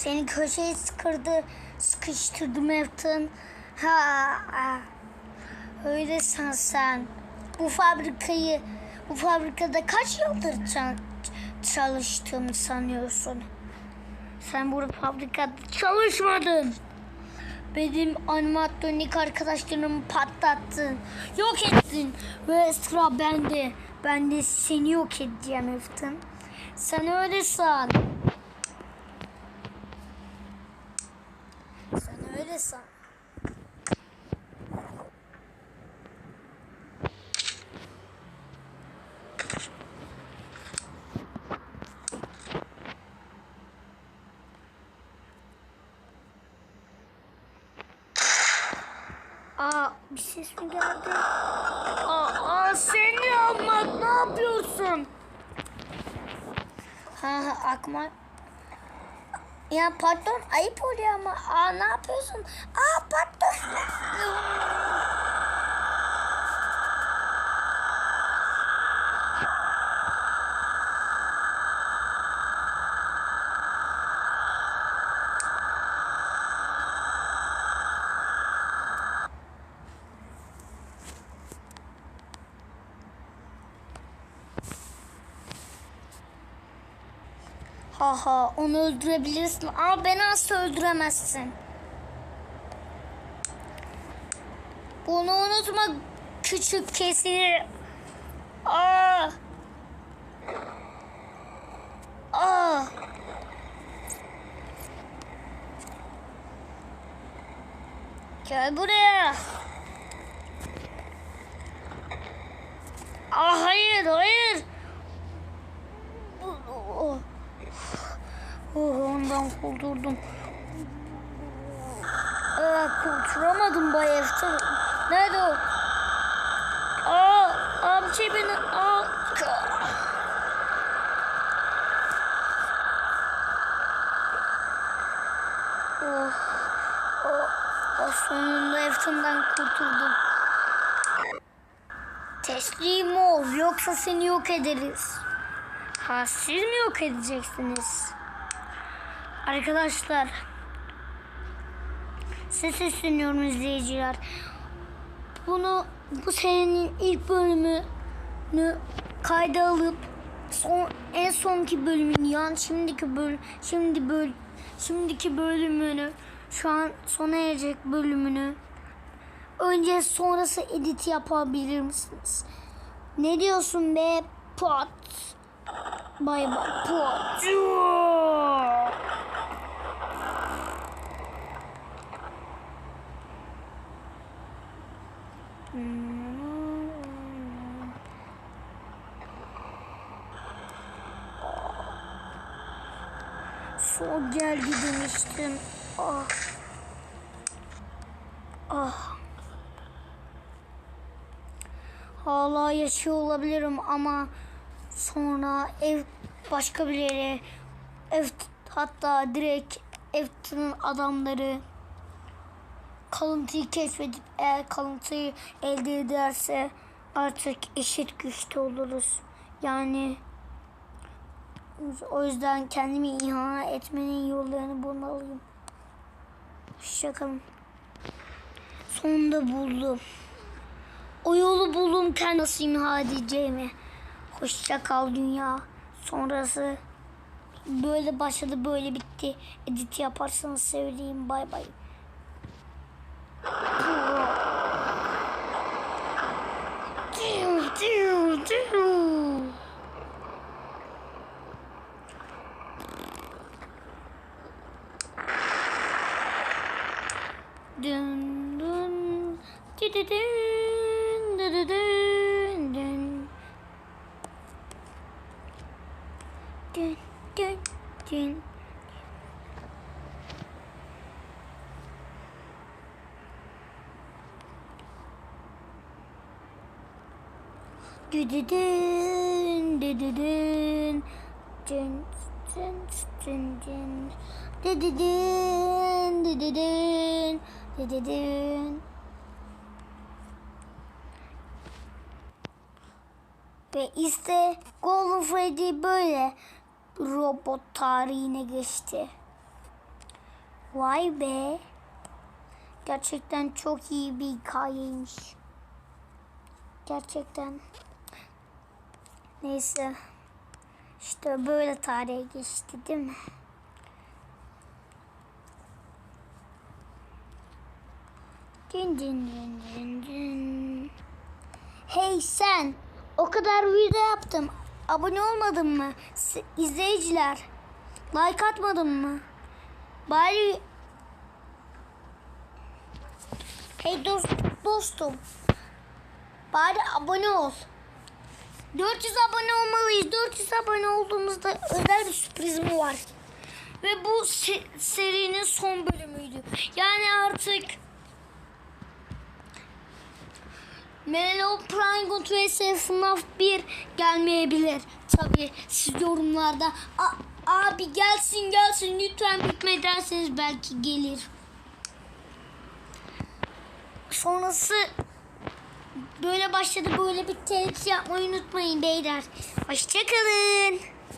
Seni köşeye sıkırdı, sıkıştırdım Efton. Ha, ha. Öylesin sen. Bu fabrikayı, bu fabrikada kaç yıldır ça- çalıştığımı sanıyorsun? Sen bu fabrikada çalışmadın. Benim animatronik arkadaşlarımı patlattın. Yok ettin. Ve sıra bende. Ben de seni yok edeceğim Efton. Sen öyle san. Sen öyle san. Aa bir ses mi geldi? Aa, aa seni Ahmet ne yapıyorsun? Ha ha akma. Ya pardon ayıp oluyor ama. Aa ne yapıyorsun? Aa pardon. Ha ha onu öldürebilirsin ama beni asla öldüremezsin. Bunu unutma küçük kesir. Aa. Aa. Gel buraya. Aa, hayır hayır. Oh. Ondan kurtuldum. Aa, kurtulamadım evde. Nerede o? Aa, amca beni al. Oh, oh, oh, sonunda Efton'dan kurtuldum. Teslim ol yoksa seni yok ederiz. Ha siz mi yok edeceksiniz? Arkadaşlar size sesleniyorum izleyiciler. Bunu bu senenin ilk bölümünü kayda alıp son en sonki bölümünü yani şimdiki böl şimdi böl şimdiki bölümünü şu an sona erecek bölümünü önce sonrası edit yapabilir misiniz? Ne diyorsun be? Pot. Bay bay. Pot. Çok geldi demiştim. Ah. Ah. Hala yaşıyor olabilirim ama sonra ev başka bir yere ev hatta direkt Efton'un adamları kalıntıyı keşfedip eğer kalıntıyı elde ederse artık eşit güçte oluruz. Yani o yüzden kendimi ihana etmenin yollarını bulmalıyım. Hoşçakalın. Sonunda buldum. O yolu buldum kendi nasıl imha edeceğimi. Hoşça kal dünya. Sonrası böyle başladı böyle bitti. Edit yaparsanız sevdiğim bay bay. Dün dün dü dü dün. Dü dü dün dün. Dün dün dün. Dü dü dün. Dü dü dün. Dün dün dün dün. Dü dün Ve işte Golden Freddy böyle robot tarihine geçti. Vay be. Gerçekten çok iyi bir hikayeymiş. Gerçekten. Neyse. İşte böyle tarihe geçti değil mi? Din din din din din. Hey sen, o kadar video yaptım. Abone olmadın mı? S- İzleyiciler, like atmadın mı? Bari Hey dost, dostum. Bari abone ol. 400 abone olmalıyız. 400 abone olduğumuzda özel bir sürprizim var. Ve bu se- serinin son bölümüydü. Yani artık Melon Prangut vs FNAF 1 gelmeyebilir. Tabi siz yorumlarda "A- abi gelsin gelsin lütfen bitme derseniz belki gelir. Sonrası böyle başladı böyle bir televizyon yapmayı unutmayın beyler. Hoşçakalın.